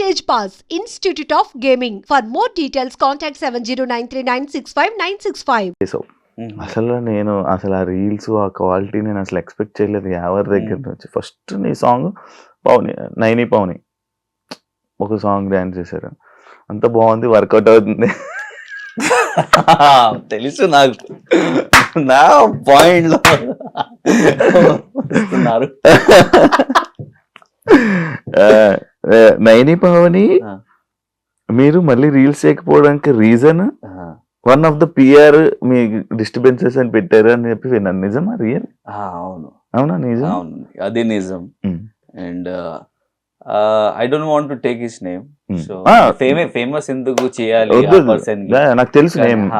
Stage Pass, Institute of Gaming. For more details, contact 7093965965965. చేసావు అసలు నేను అసలు ఆ రీల్స్ ఆ క్వాలిటీ నేను అసలు ఎక్స్పెక్ట్ చేయలేదు. ఎవరి దగ్గర మ్మ్. నుంచి? ఫస్ట్ నీ సాంగ్ పౌని నైని పౌని ఒక సాంగ్ డాన్స్ చేశారు. అంత బాగుంది వర్కౌట్ అవుతుంది. తెలుసు నాకు. నా పాయింట్లో నైని పవని. మీరు మళ్ళీ reels చేయకపోవడానికి reason one of the PR me disturbances అని పెట్టారు అని చెప్పి విన్నాను. నిజమా? రియల్ అవును. అవునా? నిజం? అవును. అది నిజం. And I don't want to take his name. So Ah. Famous ఎందుకు చేయాలి. పర్సన్ నాకు తెలుసు నేమ్.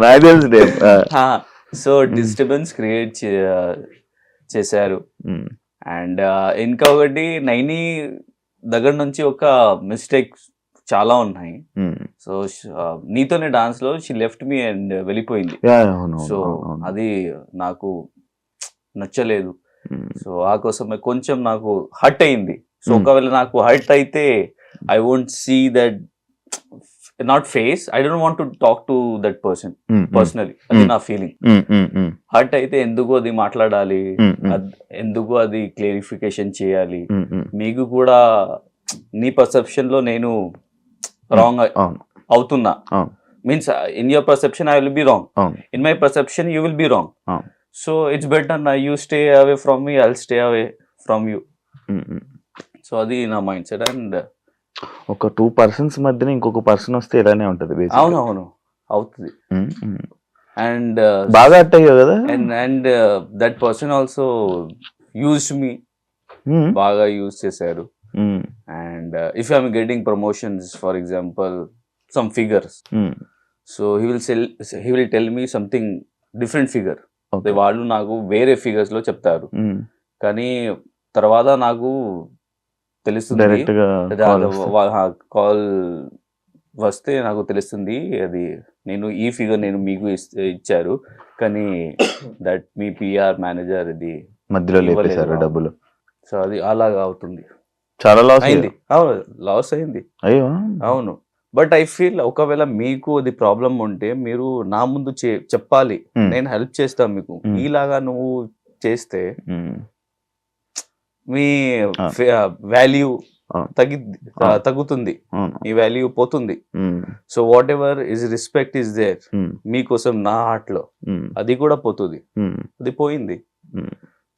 నాకు తెలుసు నేమ్. సో డిస్టర్బెన్స్ క్రియేట్ చేశారు. అండ్ ఇంకొకటి నైని దగ్గర నుంచి ఒక మిస్టేక్ చాలా ఉన్నాయి. సో నీతోనే డాన్స్లో షీ లెఫ్ట్ మీ అండ్ వెళ్ళిపోయింది. సో అది నాకు నచ్చలేదు. సో ఆ కోసమే కొంచెం నాకు హర్ట్ అయింది. So Hmm. ఒకవేళ నాకు హర్ట్ అయితే I won't see that not face I don't want to talk to that person personally అది. నా ఫీలింగ్ హర్ట్ అయితే ఎందుకు అది మాట్లాడాలి? అద్- ఎందుకు అది క్లారిఫికేషన్ చేయాలి? మీకు కూడా నీ పర్సెప్షన్లో నేను రాంగ్ అవుతున్నా. Means in your perception I will be wrong. In my perception you will be wrong. So it's better నా you stay away from me I'll stay away from you so అది నా mindset and ఒక two persons మధ్యన ఇంకొక person వస్తే ఇలానే ఉంటది. అవును అవును అవుతుంది ఉమ్, ఉమ్. అండ్ బాగా అట్ అయ్యావు కదా and and that person also use me బాగా యూజ్ చేశారు and if I'm getting promotions for example some figures. So he will sell he will tell me something different figure. వాళ్ళు నాకు వేరే ఫిగర్స్లో చెప్తారు ఉమ్. కానీ తర్వాత నాకు తెలుస్తుంది. కాల్ వస్తే. నాకు తెలుస్తుంది అది నేను ఈ ఫిగర్ నేను మీకు ఇచ్చారు. కానీ దట్ మీ పిఆర్ మేనేజర్ ఇది మధ్యలో. లేపేశారు డబ్బులు. సో అది అలాగా అవుతుంది. చాలా లాస్ అయింది. అవును లాస్ అయింది. అయ్యో. అవును. బట్ ఐ ఫీల్ ఒకవేళ మీకు అది ప్రాబ్లం ఉంటే మీరు నా ముందు చెప్పాలి. నేను హెల్ప్ చేస్తాను మీకు. ఈలాగా నువ్వు చేస్తే మీ. వాల్యూ. తగ్గి. తగ్గుతుంది. మీ వాల్యూ పోతుంది. So whatever is respect is there మీకోసం నా హార్ట్లో అది కూడా పోతుంది. అది పోయింది.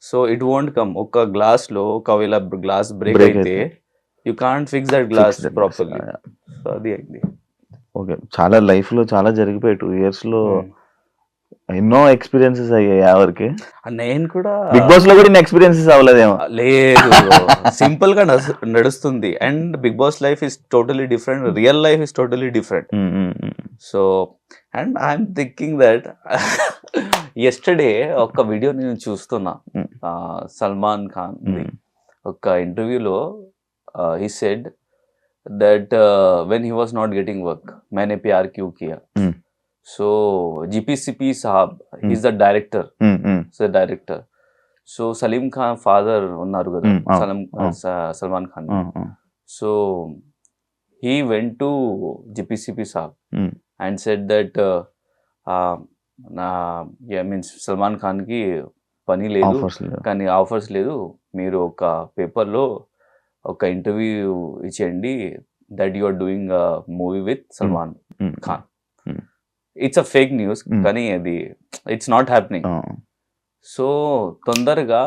సో ఇట్ వోంట్ కమ్ ఒక గ్లాస్లో ఒకవేళ గ్లాస్ బ్రేక్ అయితే you can't fix that glass properly so అది అయింది. ఓకే చాలా లైఫ్లో చాలా జరిగిపోయాయి. టూ ఇయర్స్లో. ఎన్నో ఎక్స్పీరియన్సెస్ అయ్యాయి ఎవరికి. నేను కూడా బిగ్ బాస్లో కూడా ఎక్స్పీరియన్సెస్ అవ్వలేదేమో. లేదు. సింపుల్గా నడుస్తుంది. And Bigg Boss life is totally different real life is totally different so and I'm thinking that yesterday ఒక వీడియో నేను చూస్తున్నా. Mm. సల్మాన్ ఖాన్ mm. ఒక ఇంటర్వ్యూలో he said that when he was not getting work Maine Pyar Kyun Kiya so GPCP sahab is the director um, director so Salim Khan father ఉన్నారు కదా. Salim Salman Khan so he went to GPCP sahab. And set that నా means Salman ఖాన్కి పని లేదు. కానీ offers లేదు. మీరు ఒక పేపర్లో ఒక ఇంటర్వ్యూ ఇచ్చేయండి that you are doing movie with Salman Khan. It's a fake news Hmm. కానీ అది ఇట్స్ నాట్ హ్యాపెనింగ్ సో తొందరగా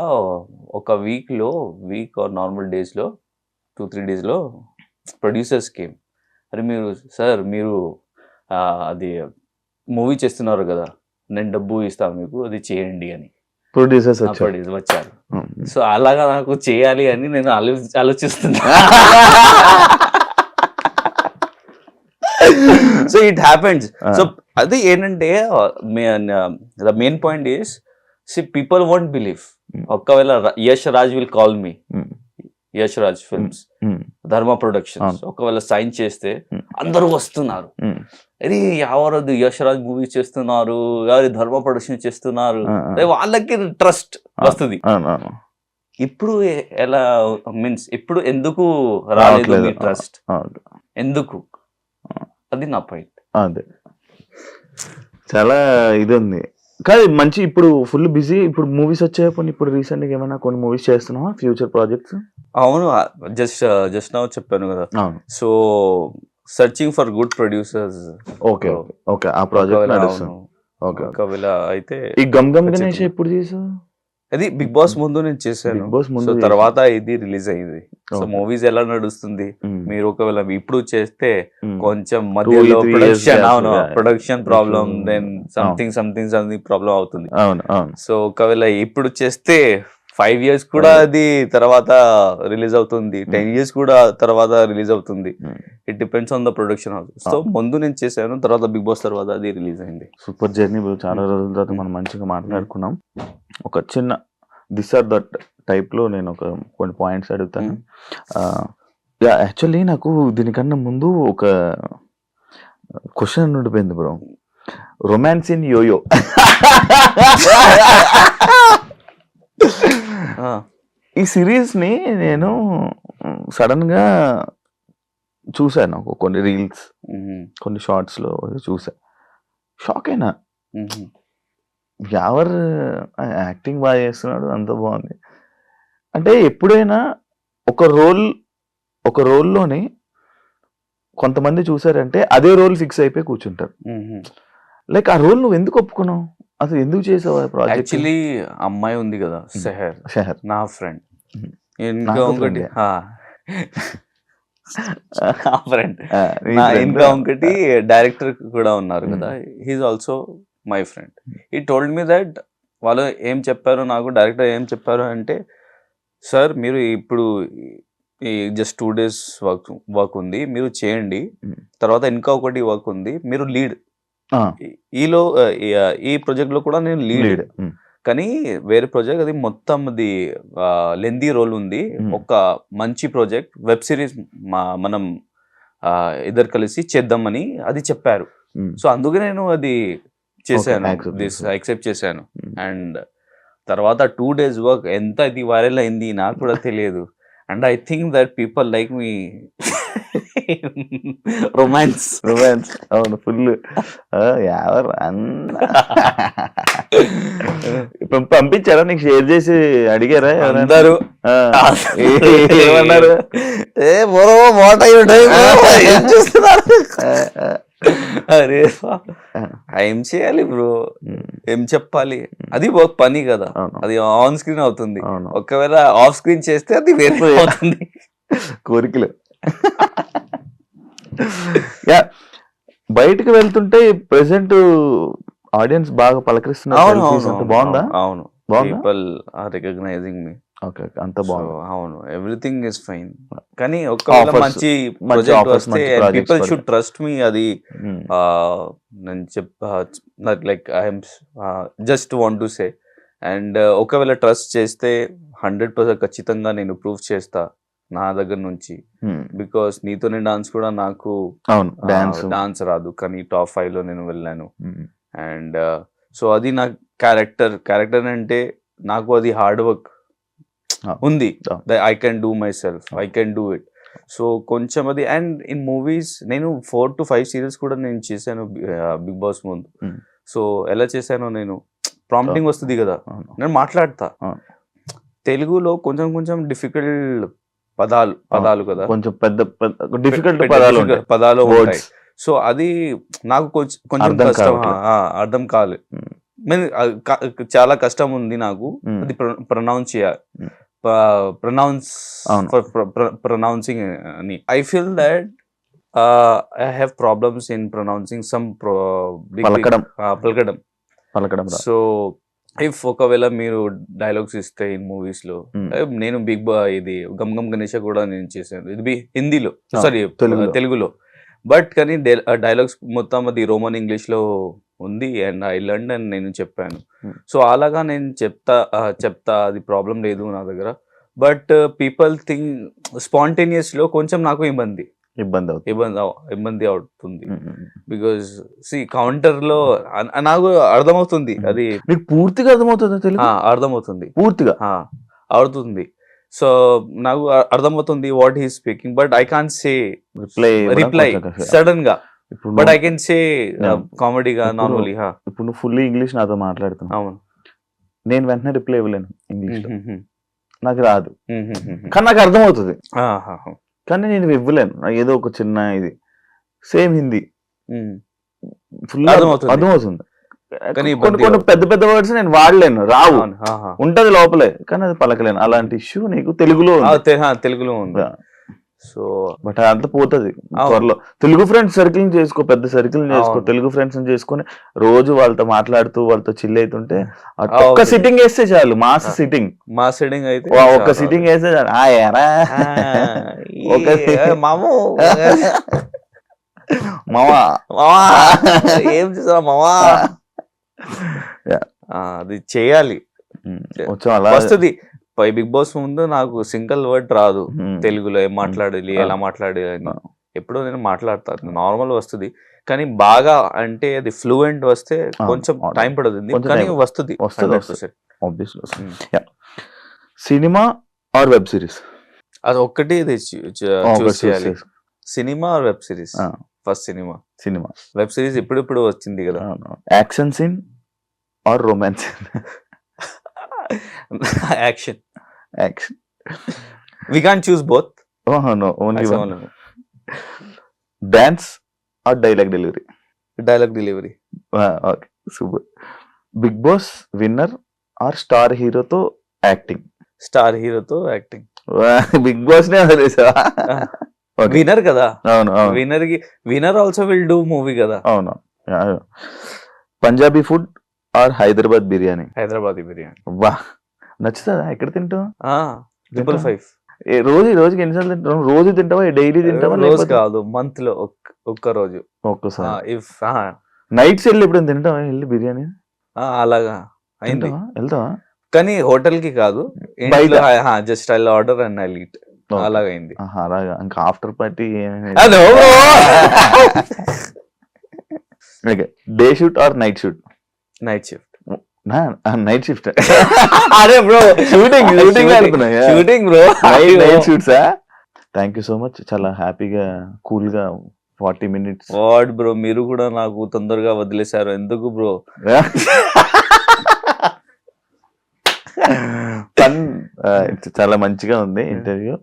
ఒక వీక్లో వీక్ ఆర్ నార్మల్ డేస్లో టూ త్రీ డేస్లో ప్రొడ్యూసర్స్ కేమ్ అరే మీరు సార్ మీరు అది మూవీ చేస్తున్నారు కదా నేను డబ్బు ఇస్తాను మీకు అది చేయండి అని. ప్రొడ్యూసర్స్ ప్రొడ్యూసర్ వచ్చారు. ఉమ్, సో అలాగా నాకు చేయాలి అని నేను ఆలో ఆలోచిస్తున్నా. సో ఇట్ హ్యాపెన్స్ సో అది ఏంటంటే the main point is see people won't believe Hmm. ఒకవేళ Yash Raj will call me Yash Raj films Dharma productions. ఒకవేళ సైన్ చేస్తే Hmm. అందరూ వస్తున్నారు. ఉమ్, అరే ఎవరది యష్ రాజ్ మూవీ చేస్తున్నారు? ఎవరి ధర్మ ప్రొడక్షన్ చేస్తున్నారు? ఆ. అరే వాళ్ళకి ట్రస్ట్ వస్తుంది. అవును అవును ఇప్పుడు ఎలా మీన్స్ ఇప్పుడు ఎందుకు రాలేదు ట్రస్ట్ ఎందుకు? అది నా పాయింట్ అదే. చాలా ఇది ఉంది కాదు మంచి ఇప్పుడు ఫుల్ బిజీ ఇప్పుడు మూవీస్ వచ్చాయి ఇప్పుడు రీసెంట్గా ఏమైనా కొన్ని మూవీస్ చేస్తున్నావా? ఫ్యూచర్ ప్రాజెక్ట్స్ అవును జస్ట్ జస్ట్ నౌ చెప్పాను కదా. So searching for good producers okay okay. ఆ ప్రాజెక్ట్ ఓకే ఒకవేళ అయితే ఈ గమ్ గమ్ గణేష్. ఎప్పుడు చేసావు అది బిగ్ బాస్ ముందు నేను చేశాను బాస్ ముందు. తర్వాత ఇది రిలీజ్ అయింది సో. మూవీస్ ఎలా నడుస్తుంది ఉమ్, మీరు ఒకవేళ ఇప్పుడు చేస్తే ఉమ్. కొంచెం మధ్యలో ప్రొడక్షన్ అవును. Production problem. Then something something something problem అవుతుంది సో ఒకవేళ ఇప్పుడు చేస్తే ఫైవ్ ఇయర్స్ కూడా Five. అది తర్వాత రిలీజ్ అవుతుంది. టెన్ ఇయర్స్ కూడా తర్వాత రిలీజ్ అవుతుంది. Hmm. It depends on the production house so ముందు నేను చేశాను తర్వాత బిగ్ బాస్ తర్వాత అది రిలీజ్ అయింది. సూపర్ జర్నీ చాలా రోజుల తర్వాత మనం మంచిగా మాట్లాడుకున్నాం. ఒక చిన్న దిస్ ఆర్ దట్ టైప్లో నేను ఒక కొన్ని పాయింట్స్ అడుగుతాను. యా యాక్చువల్లీ నాకు దీనికన్నా ముందు ఒక క్వశ్చన్ ఉండిపోయింది బ్రో రొమాన్స్ ఇన్ యోయో Ah, ఈ సిరీస్ని నేను సడన్గా చూసాను ఒక కొన్ని రీల్స్ కొన్ని షార్ట్స్లో చూసా షాక్ అయినా. ఎవరు యాక్టింగ్ బాగా చేస్తున్నాడు అంత బాగుంది. అంటే ఎప్పుడైనా ఒక రోల్ ఒక రోల్లోని కొంతమంది చూసారంటే అదే రోల్ ఫిక్స్ అయిపోయి కూర్చుంటారు. లైక్ ఆ రోల్ నువ్వు ఎందుకు ఒప్పుకున్నావు? అసలు ఎందుకు చేసావు ఆ ప్రాజెక్ట్ యాక్చువల్లీ అమ్మాయి ఉంది కదా సెహర్ షహర్ నా ఫ్రెండ్. ఇంకా ఒకటి. నా ఫ్రెండ్ నా ఇంకా ఒకటి డైరెక్టర్ కూడా ఉన్నారు కదా he's also my friend he told me that వాళ్ళు ఏం చెప్పారు నాకు డైరెక్టర్ ఏం చెప్పారు అంటే సార్ మీరు ఇప్పుడు ఈ just two days work work ఉంది మీరు చేయండి. తర్వాత ఇంకా ఒకటి వర్క్ ఉంది మీరు లీడ్ ఈలో ఈ- ప్రాజెక్ట్లో కూడా నేను లీడ్ కానీ వేరే ప్రాజెక్ట్ అది మొత్తం అది లెందీ రోల్ ఉంది. ఒక మంచి ప్రాజెక్ట్ వెబ్ సిరీస్ మనం ఇద్దరు కలిసి చేద్దామని అది చెప్పారు. సో అందుకే నేను అది చేశాను. యాక్సెప్ట్ చేశాను. అండ్ తర్వాత టూ డేస్ వర్క్ ఎంత ఇది వైరల్ అయింది నాకు కూడా తెలియదు. And I think that people like me romance romance అవును ఫుల్ ఎవరు? పంపించారా? నీకు షేర్ చేసి అడిగారా? అందరూ. ఏమన్నారు? ఏ ఆ, ఆ, అరే ఏం చేయాలి బ్రో? ఏం చెప్పాలి? అది ఒక పని కదా. అవును. అది ఆన్ స్క్రీన్ అవుతుంది. అవును. ఒకవేళ ఆఫ్ స్క్రీన్ చేస్తే అది వేరే అవుతుంది. కోరికలు. యా బయటకు వెళ్తుంటే ప్రెసెంట్ ఆడియన్స్ బాగా పలకరిస్తున్నారు బాగుందా? అవును people are recognising me okay okay అంత బాగుంది. అవును ఎవ్రీథింగ్ ఇస్ ఫైన్ కానీ ఒకవేళ Offers, మంచి పీపుల్. షుడ్ ట్రస్ట్ మీ అది ఆ, నేను చెప్ like I'm just want to say and ఒకవేళ ట్రస్ట్ చేస్తే హండ్రెడ్ పర్సెంట్ ఖచ్చితంగా నేను ప్రూవ్ చేస్తా. నా దగ్గర నుంచి. బికాస్ నీతోనే డాన్స్ కూడా నాకు డాన్స్ డాన్స్ రాదు. కానీ టాప్ ఫైవ్లో నేను వెళ్ళాను. అండ్ సో అది నా క్యారెక్టర్ క్యారెక్టర్ అంటే నాకు అది హార్డ్ వర్క్. ఉంది. I can do myself I can do it so కొంచెం అది అండ్ ఇన్ మూవీస్ నేను ఫోర్ టు ఫైవ్ సీరియల్స్ కూడా నేను చేశాను బిగ్ బాస్ ముందు. సో ఎలా చేశానో నేను ప్రాంప్టింగ్ వస్తుంది కదా. నేను మాట్లాడతా. తెలుగులో కొంచెం కొంచెం డిఫికల్ట్ పదాలు పదాలు కదా. కొంచెం పెద్ద డిఫికల్ట్ పదాలు పదాలు ఉంటాయి. వర్డ్స్ సో అది నాకు కొంచెం కష్టం. అర్థం కాలేదు చాలా కష్టం ఉంది నాకు. అది ప్రొనౌన్స్ చేయాలి. ప్రొనౌన్స్. ప్రొనౌన్సింగ్ అని. I feel that I have problems in pronouncing some పలకడం. పలకడం. పలకడం సో ఇఫ్ ఒకవేళ మీరు డైలాగ్స్ ఇస్తే ఇన్ మూవీస్లో Mm. eh, నేను బిగ్ బా ఇది గమ్ గమ్ గణేష కూడా నేను చేశాను ఇది బి- హిందీలో Ah, సారీ తెలుగులో. బట్ కానీ డైలాగ్స్ మొత్తం అది రోమన్ ఇంగ్లీష్లో ఉంది అండ్ ఐ లర్న్ అండ్ నేను చెప్పాను Hmm. సో అలాగా నేను చెప్తా చెప్తా అది ప్రాబ్లం లేదు నా దగ్గర బట్ పీపుల్ థింగ్ స్పాంటేనియస్లో కొంచెం నాకు ఇబ్బంది ఇబ్బంది అవుతుంది. ఇబ్బంది ఇబ్బంది అవుతుంది. బికాజ్ సి కౌంటర్లో నాకు అర్థమవుతుంది. అది నీకు పూర్తిగా అర్థమవుతుందా తెలుగు? అర్థమవుతుంది. పూర్తిగా? అవుతుంది. సో నాకు అర్థమవుతుంది what he speaking but I can say reply reply సడన్గా ఇప్పుడు బట్ ఐ కెన్ సే. కామెడీగా నార్మలీ ఇప్పుడు నువ్వు ఫుల్లీ ఇంగ్లీష్ నాతో మాట్లాడుతున్నావు. అవును. నేను వెంటనే రిప్లై ఇవ్వలేను ఇంగ్లీష్ నాకు రాదు. కానీ నాకు అర్థమవుతుంది. కానీ నేను ఇవ్వలేను. నాకు ఏదో ఒక చిన్న ఇది. సేమ్ హిందీ. ఫుల్ అర్థమవుతుంది. కానీ కొన్ని కొన్ని పెద్ద పెద్ద వర్డ్స్ నేను వాడలేను. రావు. ఉంటది లోపలే కానీ అది పలకలేను. అలాంటి ఇష్యూ నీకు తెలుగులో తెలుగులో ఉంది. సో బట్ అంత పోతది. త్వరలో. తెలుగు ఫ్రెండ్స్ సర్కిల్ చేసుకో పెద్ద సర్కిల్ చేసుకో. తెలుగు ఫ్రెండ్స్ చేసుకొని రోజు వాళ్ళతో మాట్లాడుతూ వాళ్ళతో చిల్ అవుతుంటే ఒక్క. సిట్టింగ్ వేస్తే చాలు మాస్. సిట్టింగ్ మా సెట్టింగ్ అయితే ఒక్క సిట్టింగ్ వేస్తే చాలు. ఆ ఎరా. మాము. మావా. మావా. ఏం చేసా మావా? అది చేయాలి. వచ్చాం అలా వస్తుంది. పై బిగ్ బాస్ ముందు నాకు సింగిల్ వర్డ్ రాదు. తెలుగులో ఏం మాట్లాడాలి. ఎలా మాట్లాడాలి అని. ఎప్పుడో నేను మాట్లాడతాను. నార్మల్ వస్తుంది. కానీ బాగా అంటే అది ఫ్లూయెంట్ వస్తే కొంచెం. టైం పడుతుంది. కానీ. వస్తుంది. వస్తుంది, 100%. Obviously um. Cinema or web series? అది ఒక్కటి ఇది చేయాలి cinema web series. First cinema. Cinema. Web series ఇప్పుడిప్పుడు వచ్చింది కదా? Action scene or romance? Action. Action we can choose both ఓహో no only one dance or dialogue delivery dialogue delivery okay super Bigg Boss winner or star హీరోతో acting star హీరోతో acting big boss నే వదిలేసావా. Winner కదా? అవును అవును. వినర్కి winner also will do movie కదా? అవును పంజాబీ ఫుడ్ ఆర్ హైదరాబాద్ బిర్యానీ హైదరాబాద్ బిర్యానీ వా నచ్చుతుందా? ఎక్కడ తింటావు? ట్రిపుల్ ఫైవ్ ఏ రోజు రోజుకి ఎన్నిసార్లు తింటావు రోజు తింటావా? డైలీ తింటావా? రోజు కాదు మంత్లో ఒక్- ఒక్క రోజు. ఒక్కసారి. ఇఫ్ నైట్స్ వెళ్ళి ఎప్పుడైనా తింటావా? వెళ్ళి బిర్యానీ? అలాగా. అయింది. వెళ్తావా? కానీ హోటల్కి కాదు. Just I order and I lead Okay. అలాగా ఇంకా after party day shoot or night shoot night shift night shift అరే bro shooting shooting shooting bro night షూట్సా thank you so much చాలా హ్యాపీగా కూల్గా ఫార్టీ మినిట్స్ వాడ్ బ్రో మీరు కూడా నాకు తొందరగా వదిలేశారు. ఎందుకు బ్రో చాలా మంచిగా ఉంది ఇంటర్వ్యూ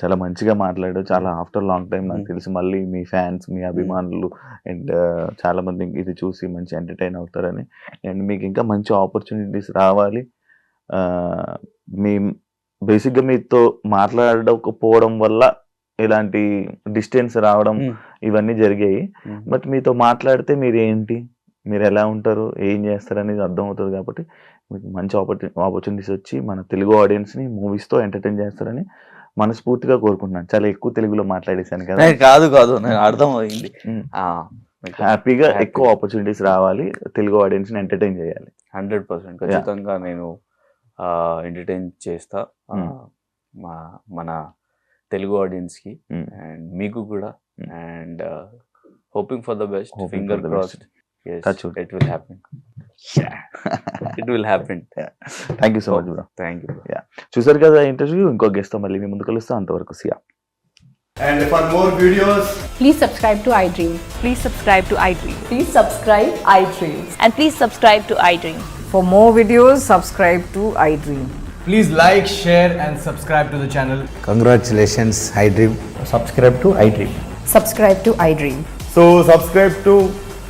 చాలా మంచిగా మాట్లాడు చాలా ఆఫ్టర్ లాంగ్ టైం నాకు. తెలిసి. మళ్ళీ మీ ఫ్యాన్స్ మీ అభిమానులు అండ్ చాలా మంది ఇది చూసి మంచి ఎంటర్టైన్ అవుతారని. అండ్ మీకు ఇంకా మంచి ఆపర్చునిటీస్ రావాలి. మీ బేసిక్గా మీతో మాట్లాడకపోవడం వల్ల ఇలాంటి డిస్టెన్స్ రావడం. ఇవన్నీ జరిగాయి. బట్ మీతో మాట్లాడితే మీరు ఏంటి మీరు ఎలా ఉంటారు? ఏం చేస్తారు అనేది అర్థమవుతుంది కాబట్టి మీకు మంచి ఆపర్చు ఆపర్చునిటీస్ వచ్చి మన తెలుగు ఆడియన్స్ని మూవీస్తో ఎంటర్టైన్ చేస్తారని మనస్ఫూర్తిగా కోరుకుంటున్నాను. చాలా ఎక్కువ తెలుగులో మాట్లాడేశాను కదా. కాదు కాదు. నాకు అర్థం అయింది Mm. హ్యాపీ హ్యాపీగా. ఎక్కువ ఆపర్చునిటీస్ రావాలి. తెలుగు ఆడియన్స్ని ఎంటర్టైన్ చేయాలి. Hundred percent. ఖచ్చితంగా నేను ఎంటర్టైన్ చేస్తా. మా మన తెలుగు ఆడియన్స్కి. అండ్ మీకు కూడా. And hoping for the best finger crossed. It will happen it will happen thank you so much bro thank you చూసారు కదా ఇంటర్వ్యూ ఇంకో గెస్ట్తో మళ్ళీ మీ ముందు కలుస్తాం అంతవరకు see ya And for more videos, Please subscribe to iDream. Please subscribe to iDream. Please subscribe iDream. And please subscribe to iDream. For more videos, subscribe to iDream. please like, share, and subscribe to the channel. Congratulations, iDream. subscribe to iDream. Subscribe to iDream. So, subscribe to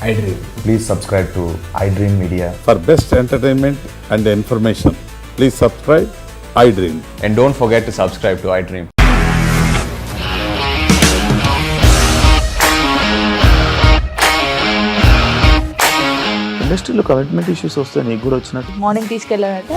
subscribe to iDream. Please subscribe to iDream Media. For best entertainment and information please subscribe iDream And don't forget to subscribe to iDream. ఇండస్ట్రీలో commitment issues వస్తే నీకు కూడా వచ్చినట్టు morning తీసుకెళ్ళాలంటే